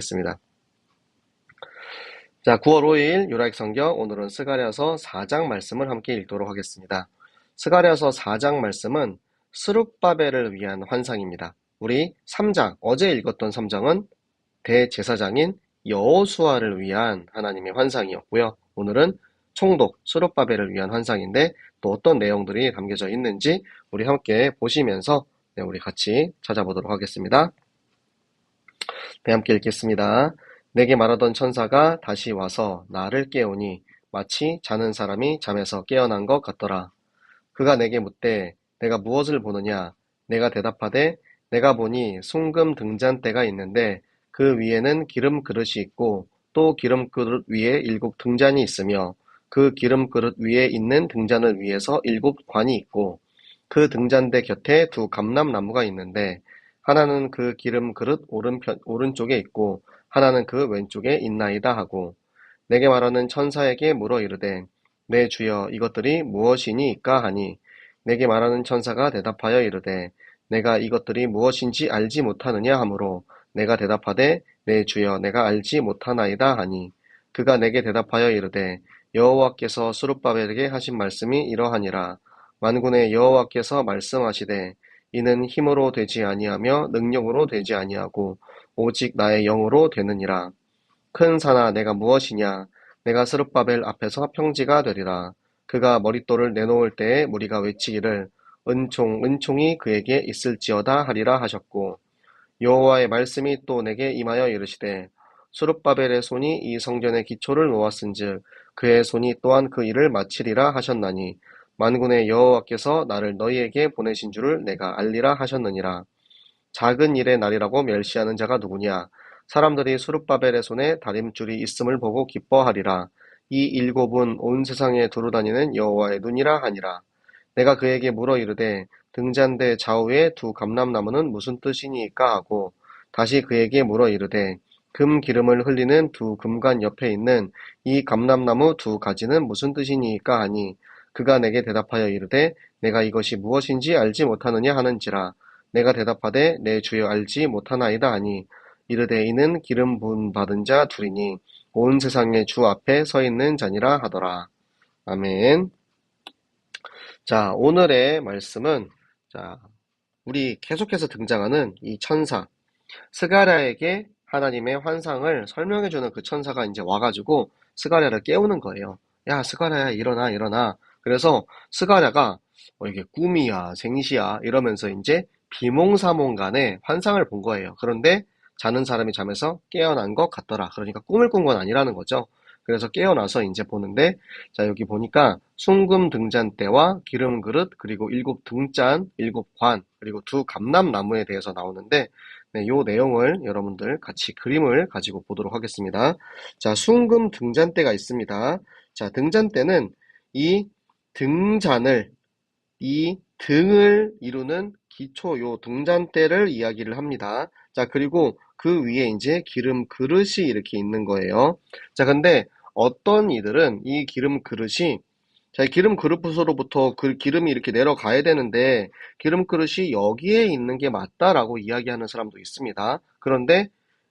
하겠습니다. 자, 9월 5일 유라익 성경 오늘은 스가랴서 4장 말씀을 함께 읽도록 하겠습니다. 스가랴서 4장 말씀은 스룹바벨을 위한 환상입니다. 우리 3장 어제 읽었던 3장은 대제사장인 여호수아를 위한 하나님의 환상이었고요. 오늘은 총독 스룹바벨을 위한 환상인데 또 어떤 내용들이 담겨져 있는지 우리 함께 보시면서 네, 우리 같이 찾아보도록 하겠습니다. 네, 함께 읽겠습니다. 내게 말하던 천사가 다시 와서 나를 깨우니 마치 자는 사람이 잠에서 깨어난 것 같더라. 그가 내게 묻되 내가 무엇을 보느냐? 내가 대답하되 내가 보니 숭금 등잔대가 있는데 그 위에는 기름 그릇이 있고 또 기름 그릇 위에 일곱 등잔이 있으며 그 기름 그릇 위에 있는 등잔을 위해서 일곱 관이 있고 그 등잔대 곁에 두 감람나무가 있는데 하나는 그 기름 그릇 오른편, 오른쪽에 있고 하나는 그 왼쪽에 있나이다 하고 내게 말하는 천사에게 물어 이르되 내 주여 이것들이 무엇이니까 하니? 내게 말하는 천사가 대답하여 이르되 내가 이것들이 무엇인지 알지 못하느냐 하므로 내가 대답하되 내 주여 내가 알지 못하나이다 하니? 그가 내게 대답하여 이르되 여호와께서 수룹바벨에게 하신 말씀이 이러하니라. 만군의 여호와께서 말씀하시되 이는 힘으로 되지 아니하며 능력으로 되지 아니하고 오직 나의 영으로 되느니라. 큰 산아 내가 무엇이냐? 내가 스룹바벨 앞에서 평지가 되리라. 그가 머릿돌을 내놓을 때에 무리가 외치기를 은총 은총이 그에게 있을지어다 하리라 하셨고 여호와의 말씀이 또 내게 임하여 이르시되 수룹바벨의 손이 이 성전의 기초를 놓았은즉 그의 손이 또한 그 일을 마치리라 하셨나니 만군의 여호와께서 나를 너희에게 보내신 줄을 내가 알리라 하셨느니라. 작은 일의 날이라고 멸시하는 자가 누구냐? 사람들이 수룹바벨의 손에 다림줄이 있음을 보고 기뻐하리라. 이 일곱은 온 세상에 두루다니는 여호와의 눈이라 하니라. 내가 그에게 물어 이르되 등잔대 좌우에 두 감람나무는 무슨 뜻이니까 하고 다시 그에게 물어 이르되 금 기름을 흘리는 두 금관 옆에 있는 이 감람나무 두 가지는 무슨 뜻이니까 하니 그가 내게 대답하여 이르되 내가 이것이 무엇인지 알지 못하느냐 하는지라 내가 대답하되 내 주여 알지 못하나이다 하니 이르되 이는 기름 부은 받은 자 둘이니 온 세상의 주 앞에 서 있는 자니라 하더라. 아멘. 자, 오늘의 말씀은 자, 우리 계속해서 등장하는 이 천사 스가랴에게 하나님의 환상을 설명해주는 그 천사가 이제 와가지고 스가랴를 깨우는 거예요. 야, 스가랴야 일어나 일어나. 그래서 스가랴가 어, 이게 꿈이야 생시야 이러면서 이제 비몽사몽 간에 환상을 본 거예요. 그런데 자는 사람이 잠에서 깨어난 것 같더라. 그러니까 꿈을 꾼 건 아니라는 거죠. 그래서 깨어나서 이제 보는데 자 여기 보니까 숭금 등잔대와 기름 그릇 그리고 일곱 등잔, 일곱 관 그리고 두 감람나무에 대해서 나오는데 네, 요 내용을 여러분들 같이 그림을 가지고 보도록 하겠습니다. 자, 숭금 등잔대가 있습니다. 자, 등잔대는 이 등잔을 이 등을 이루는 기초 요 등잔대를 이야기를 합니다. 자, 그리고 그 위에 이제 기름 그릇이 이렇게 있는 거예요. 자, 근데 어떤 이들은 이 기름 그릇이 자, 기름 그릇으로부터 그 기름이 이렇게 내려가야 되는데 기름 그릇이 여기에 있는 게 맞다라고 이야기하는 사람도 있습니다. 그런데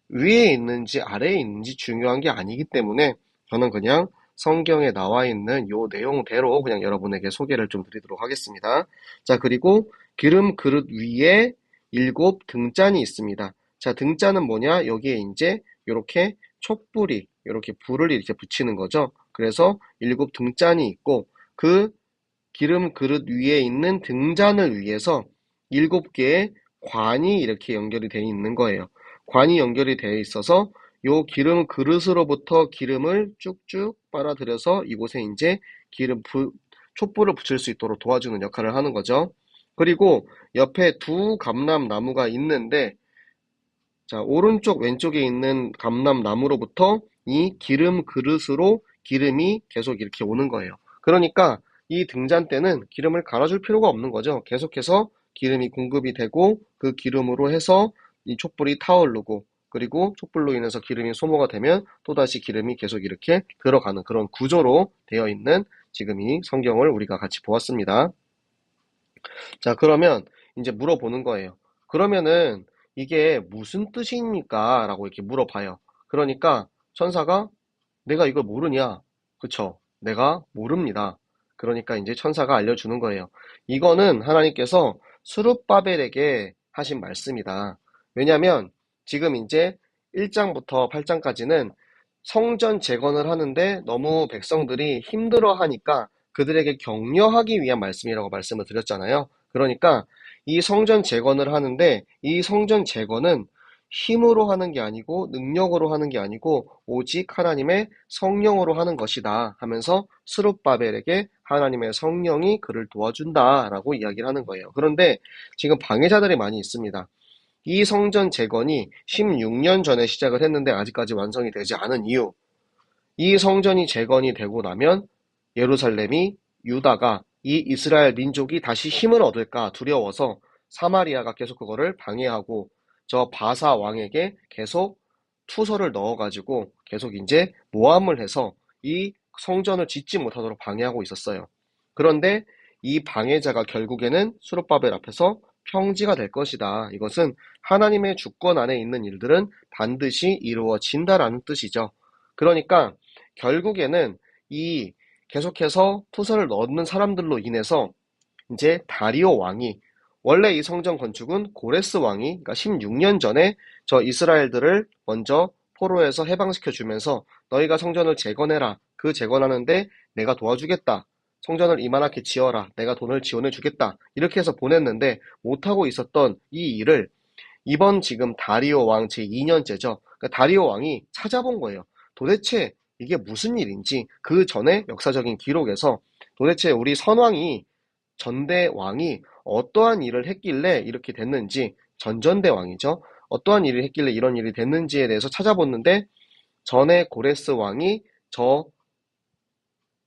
위에 있는지 아래에 있는지 중요한 게 아니기 때문에 저는 그냥 성경에 나와 있는 요 내용대로 그냥 여러분에게 소개를 좀 드리도록 하겠습니다. 자, 그리고 기름 그릇 위에 일곱 등잔이 있습니다. 자, 등잔은 뭐냐? 여기에 이제 이렇게 촛불이 이렇게 불을 이렇게 붙이는 거죠. 그래서 일곱 등잔이 있고 그 기름 그릇 위에 있는 등잔을 위해서 일곱 개의 관이 이렇게 연결이 되어 있는 거예요. 관이 연결이 되어 있어서 요 기름 그릇으로부터 기름을 쭉쭉 빨아들여서 이곳에 이제 기름 부, 촛불을 붙일 수 있도록 도와주는 역할을 하는 거죠. 그리고 옆에 두 감람 나무가 있는데 자, 오른쪽 왼쪽에 있는 감람 나무로부터 이 기름 그릇으로 기름이 계속 이렇게 오는 거예요. 그러니까 이 등잔대는 기름을 갈아줄 필요가 없는 거죠. 계속해서 기름이 공급이 되고 그 기름으로 해서 이 촛불이 타오르고 그리고 촛불로 인해서 기름이 소모가 되면 또다시 기름이 계속 이렇게 들어가는 그런 구조로 되어 있는 지금 이 성경을 우리가 같이 보았습니다. 자, 그러면 이제 물어보는 거예요. 그러면은 이게 무슨 뜻입니까? 라고 이렇게 물어봐요. 그러니까 천사가 내가 이걸 모르냐? 그쵸? 내가 모릅니다. 그러니까 이제 천사가 알려주는 거예요. 이거는 하나님께서 수룹바벨에게 하신 말씀이다. 왜냐면 지금 이제 1장부터 8장까지는 성전 재건을 하는데 너무 백성들이 힘들어 하니까 그들에게 격려하기 위한 말씀이라고 말씀을 드렸잖아요. 그러니까 이 성전 재건을 하는데 이 성전 재건은 힘으로 하는 게 아니고 능력으로 하는 게 아니고 오직 하나님의 성령으로 하는 것이다 하면서 스룹바벨에게 하나님의 성령이 그를 도와준다라고 이야기를 하는 거예요. 그런데 지금 방해자들이 많이 있습니다. 이 성전 재건이 16년 전에 시작을 했는데 아직까지 완성이 되지 않은 이유. 이 성전이 재건이 되고 나면 예루살렘이 유다가 이 이스라엘 민족이 다시 힘을 얻을까 두려워서 사마리아가 계속 그거를 방해하고 저 바사 왕에게 계속 투서를 넣어가지고 계속 이제 모함을 해서 이 성전을 짓지 못하도록 방해하고 있었어요. 그런데 이 방해자가 결국에는 수르바벨 앞에서 평지가 될 것이다. 이것은 하나님의 주권 안에 있는 일들은 반드시 이루어진다라는 뜻이죠. 그러니까 결국에는 이 계속해서 투서를 넣는 사람들로 인해서 이제 다리오 왕이 원래 이 성전 건축은 고레스 왕이 그러니까 16년 전에 저 이스라엘들을 먼저 포로에서 해방시켜 주면서 너희가 성전을 재건해라. 그 재건하는데 내가 도와주겠다. 성전을 이만하게 지어라. 내가 돈을 지원해 주겠다. 이렇게 해서 보냈는데 못하고 있었던 이 일을 이번 지금 다리오 왕 제2년째죠. 그러니까 다리오 왕이 찾아본 거예요. 도대체 이게 무슨 일인지 그 전에 역사적인 기록에서 도대체 우리 선왕이 전대 왕이 어떠한 일을 했길래 이렇게 됐는지 전전대 왕이죠. 어떠한 일을 했길래 이런 일이 됐는지에 대해서 찾아봤는데 전에 고레스 왕이 저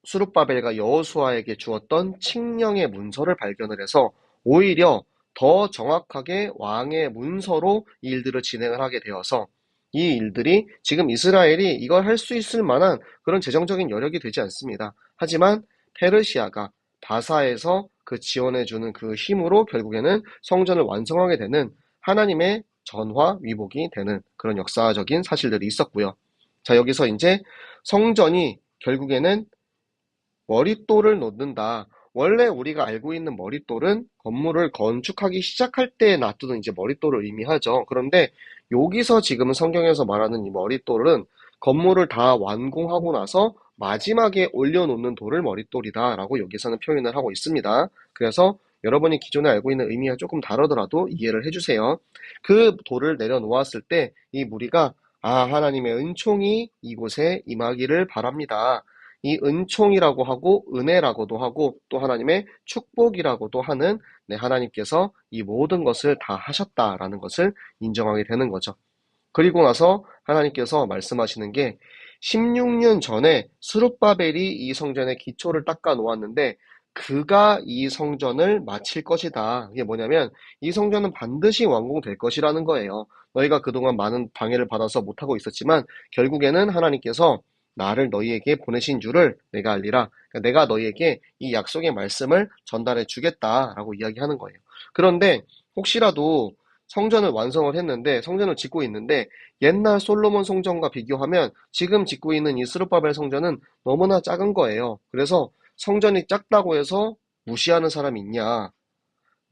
수룹바벨과 여호수아에게 주었던 칙령의 문서를 발견을 해서 오히려 더 정확하게 왕의 문서로 이 일들을 진행을 하게 되어서 이 일들이 지금 이스라엘이 이걸 할 수 있을 만한 그런 재정적인 여력이 되지 않습니다. 하지만 페르시아가 바사에서 그 지원해주는 그 힘으로 결국에는 성전을 완성하게 되는 하나님의 전화 위복이 되는 그런 역사적인 사실들이 있었고요. 자, 여기서 이제 성전이 결국에는 머릿돌을 놓는다. 원래 우리가 알고 있는 머릿돌은 건물을 건축하기 시작할 때 놔두는 이제 머릿돌을 의미하죠. 그런데 여기서 지금 성경에서 말하는 이 머릿돌은 건물을 다 완공하고 나서 마지막에 올려놓는 돌을 머릿돌이다라고 여기서는 표현을 하고 있습니다. 그래서 여러분이 기존에 알고 있는 의미가 조금 다르더라도 이해를 해주세요. 그 돌을 내려놓았을 때 이 무리가 아 하나님의 은총이 이곳에 임하기를 바랍니다. 이 은총이라고 하고 은혜라고도 하고 또 하나님의 축복이라고도 하는 네, 하나님께서 이 모든 것을 다 하셨다라는 것을 인정하게 되는 거죠. 그리고 나서 하나님께서 말씀하시는 게 16년 전에 수룹바벨이 이 성전의 기초를 닦아 놓았는데 그가 이 성전을 마칠 것이다. 이게 뭐냐면 이 성전은 반드시 완공될 것이라는 거예요. 너희가 그동안 많은 방해를 받아서 못하고 있었지만 결국에는 하나님께서 나를 너희에게 보내신 줄을 내가 알리라. 그러니까 내가 너희에게 이 약속의 말씀을 전달해 주겠다라고 이야기하는 거예요. 그런데 혹시라도 성전을 완성을 했는데 성전을 짓고 있는데 옛날 솔로몬 성전과 비교하면 지금 짓고 있는 이 스룹바벨 성전은 너무나 작은 거예요. 그래서 성전이 작다고 해서 무시하는 사람이 있냐?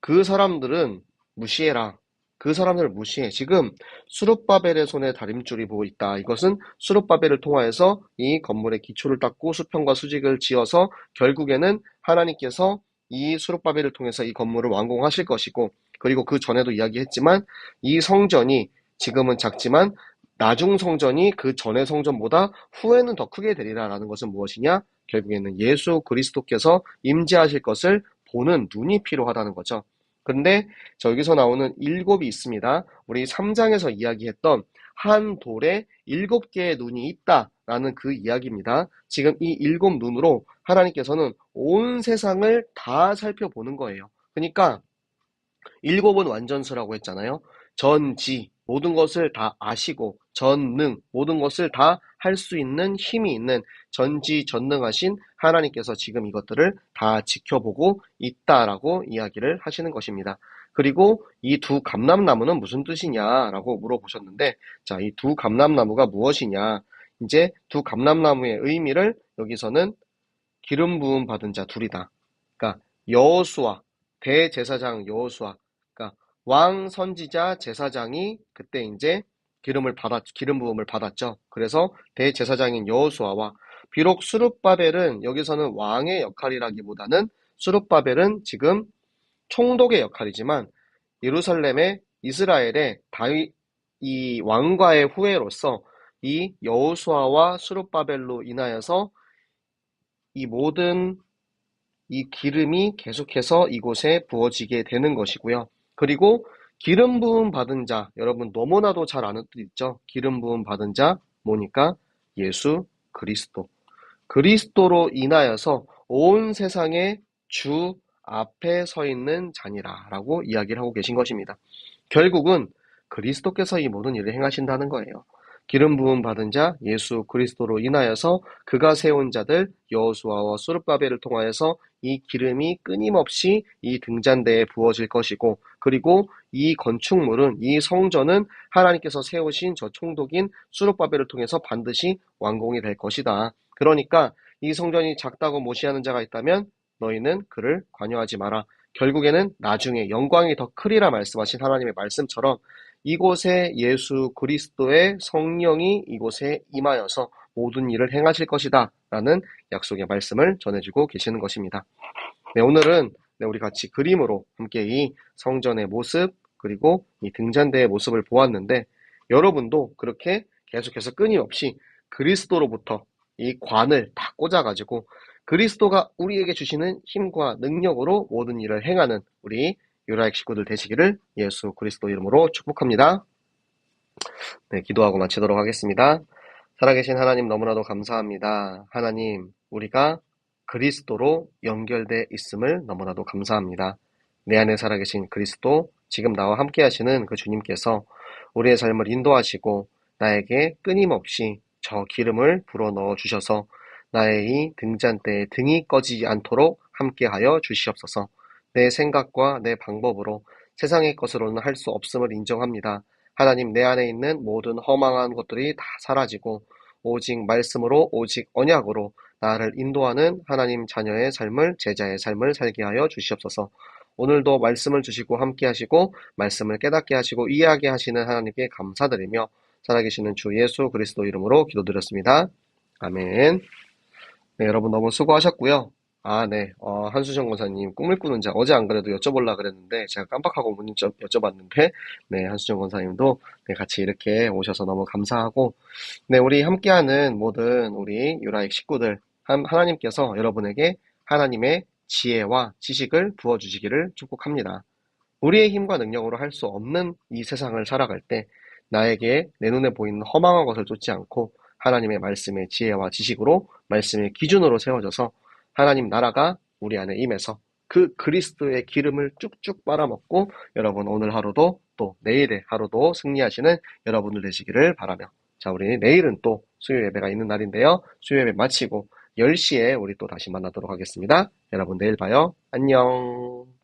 그 사람들은 무시해라. 그 사람들을 무시해. 지금 수룹바벨의 손에 다림줄이 보고 있다. 이것은 수룹바벨을 통하여서 이 건물의 기초를 닦고 수평과 수직을 지어서 결국에는 하나님께서 이 수룹바벨을 통해서 이 건물을 완공하실 것이고 그리고 그 전에도 이야기했지만 이 성전이 지금은 작지만 나중 성전이 그 전의 성전보다 후에는 더 크게 되리라라는 것은 무엇이냐? 결국에는 예수 그리스도께서 임재하실 것을 보는 눈이 필요하다는 거죠. 근데 저기서 나오는 일곱이 있습니다. 우리 3장에서 이야기했던 한 돌에 일곱 개의 눈이 있다라는 그 이야기입니다. 지금 이 일곱 눈으로 하나님께서는 온 세상을 다 살펴보는 거예요. 그러니까 일곱은 완전수라고 했잖아요. 전지, 모든 것을 다 아시고, 전능, 모든 것을 다 할 수 있는 힘이 있는 전지전능하신 하나님께서 지금 이것들을 다 지켜보고 있다라고 이야기를 하시는 것입니다. 그리고 이 두 감람나무는 무슨 뜻이냐라고 물어보셨는데, 자, 이 두 감람나무가 무엇이냐? 이제 두 감람나무의 의미를 여기서는 기름 부음 받은 자 둘이다. 그러니까 여호수아 대제사장 여호수아 그러니까 왕 선지자 제사장이 그때 이제 기름을 받았 기름 부음을 받았죠. 그래서 대제사장인 여호수아와 비록 수룹바벨은 여기서는 왕의 역할이라기보다는 수룹바벨은 지금 총독의 역할이지만 예루살렘의 이스라엘의 다윗 이 왕과의 후예로서 이 여호수아와 수룹바벨로 인하여서 이 모든 이 기름이 계속해서 이곳에 부어지게 되는 것이고요. 그리고 기름 부음 받은 자, 여러분 너무나도 잘 아는 뜻 있죠? 기름 부음 받은 자, 뭐니까? 예수 그리스도. 그리스도로 인하여서 온 세상의 주 앞에 서 있는 자니라 라고 이야기를 하고 계신 것입니다. 결국은 그리스도께서 이 모든 일을 행하신다는 거예요. 기름 부음 받은 자 예수 그리스도로 인하여서 그가 세운 자들 여호수아와 수르바벨을 통하여서 이 기름이 끊임없이 이 등잔대에 부어질 것이고 그리고 이 건축물은 이 성전은 하나님께서 세우신 저 총독인 수르바벨을 통해서 반드시 완공이 될 것이다. 그러니까 이 성전이 작다고 모시하는 자가 있다면 너희는 그를 관여하지 마라. 결국에는 나중에 영광이 더 크리라 말씀하신 하나님의 말씀처럼 이곳에 예수 그리스도의 성령이 이곳에 임하여서 모든 일을 행하실 것이다 라는 약속의 말씀을 전해주고 계시는 것입니다. 네, 오늘은 네, 우리 같이 그림으로 함께 이 성전의 모습 그리고 이 등잔대의 모습을 보았는데 여러분도 그렇게 계속해서 끊임없이 그리스도로부터 이 관을 다 꽂아가지고 그리스도가 우리에게 주시는 힘과 능력으로 모든 일을 행하는 우리 유라익 식구들 되시기를 예수 그리스도 이름으로 축복합니다. 네, 기도하고 마치도록 하겠습니다. 살아계신 하나님 너무나도 감사합니다. 하나님, 우리가 그리스도로 연결돼 있음을 너무나도 감사합니다. 내 안에 살아계신 그리스도, 지금 나와 함께 하시는 그 주님께서 우리의 삶을 인도하시고 나에게 끊임없이 저 기름을 불어 넣어 주셔서 나의 이 등잔대에 등이 꺼지지 않도록 함께하여 주시옵소서. 내 생각과 내 방법으로 세상의 것으로는 할 수 없음을 인정합니다. 하나님 내 안에 있는 모든 허망한 것들이 다 사라지고 오직 말씀으로 오직 언약으로 나를 인도하는 하나님 자녀의 삶을 제자의 삶을 살게 하여 주시옵소서. 오늘도 말씀을 주시고 함께 하시고 말씀을 깨닫게 하시고 이해하게 하시는 하나님께 감사드리며 살아계시는 주 예수 그리스도 이름으로 기도드렸습니다. 아멘. 네, 여러분 너무 수고하셨고요. 아, 네. 어, 한수정 권사님, 꿈을 꾸는 자. 어제 안 그래도 여쭤보려 그랬는데, 제가 깜빡하고 문의 여쭤봤는데, 네, 한수정 권사님도 네, 같이 이렇게 오셔서 너무 감사하고, 네, 우리 함께하는 모든 우리 유라익 식구들, 하나님께서 여러분에게 하나님의 지혜와 지식을 부어주시기를 축복합니다. 우리의 힘과 능력으로 할 수 없는 이 세상을 살아갈 때, 나에게 내 눈에 보이는 허망한 것을 쫓지 않고, 하나님의 말씀의 지혜와 지식으로 말씀의 기준으로 세워져서 하나님 나라가 우리 안에 임해서 그 그리스도의 기름을 쭉쭉 빨아먹고 여러분 오늘 하루도 또 내일의 하루도 승리하시는 여러분들 되시기를 바라며 자 우리 내일은 또 수요 예배가 있는 날인데요. 수요 예배 마치고 10시에 우리 또 다시 만나도록 하겠습니다. 여러분 내일 봐요. 안녕.